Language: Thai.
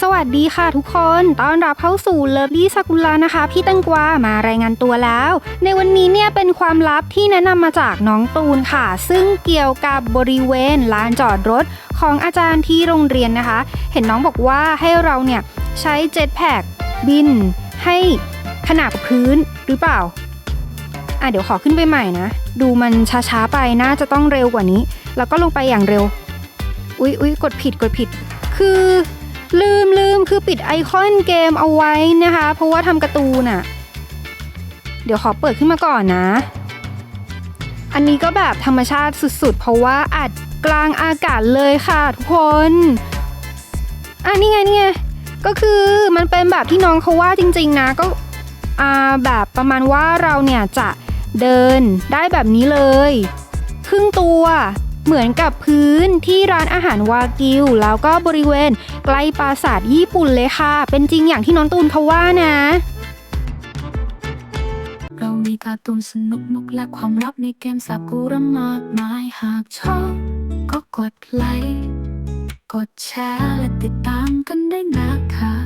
สวัสดีค่ะทุกคน ต้อนรับเข้าสู่เลิฟลี่ซากุระนะคะ พี่ตังกวามารายงานตัวแล้ว ในวันนี้เนี่ยเป็นความลับที่แนะนำมาจากน้องตูนค่ะ ซึ่งเกี่ยวกับบริเวณลานจอดรถของอาจารย์ที่โรงเรียนนะคะ เห็นน้องบอกว่าให้เราเนี่ยใช้เจ็ตแพคบิน ให้ขนาบพื้นหรือเปล่า อะเดี๋ยวขอขึ้นไปใหม่นะ ดูมันช้าๆไปน่าจะต้องเร็วกว่านี้ แล้วก็ลงไปอย่างเร็ว อุ๊ยอุ๊ยกดผิดกดผิด คือ ลืมลืมคือปิดไอคอนเกมเอาไว้นะคะ เพราะว่าทำการ์ตูนอะ่ะเดี๋ยวขอเปิดขึ้นมาก่อนนะ อันนี้ก็แบบธรรมชาติสุดๆ เพราะว่าอัดกลางอากาศเลยค่ะทุกคนอะนี่ไงนี่ไงก็คือมันเป็นแบบที่น้องเขาว่าจริงๆนะก็อ่าแบบประมาณว่าเราเนี่ยจะเดินได้แบบนี้เลย ครึ่งตัว เหมือนกับพื้นที่ร้านอาหารวากิว แล้วก็บริเวณใกล้ปราสาทญี่ปุ่นเลยค่ะ เป็นจริงอย่างที่น้องตูนเขาว่านะ เรามีการ์ตูนสนุกนุกและความลับในเกมสากุระมากมายหากชอบก็กดไลค์ กดแชร์และติดตามกันได้นะคะ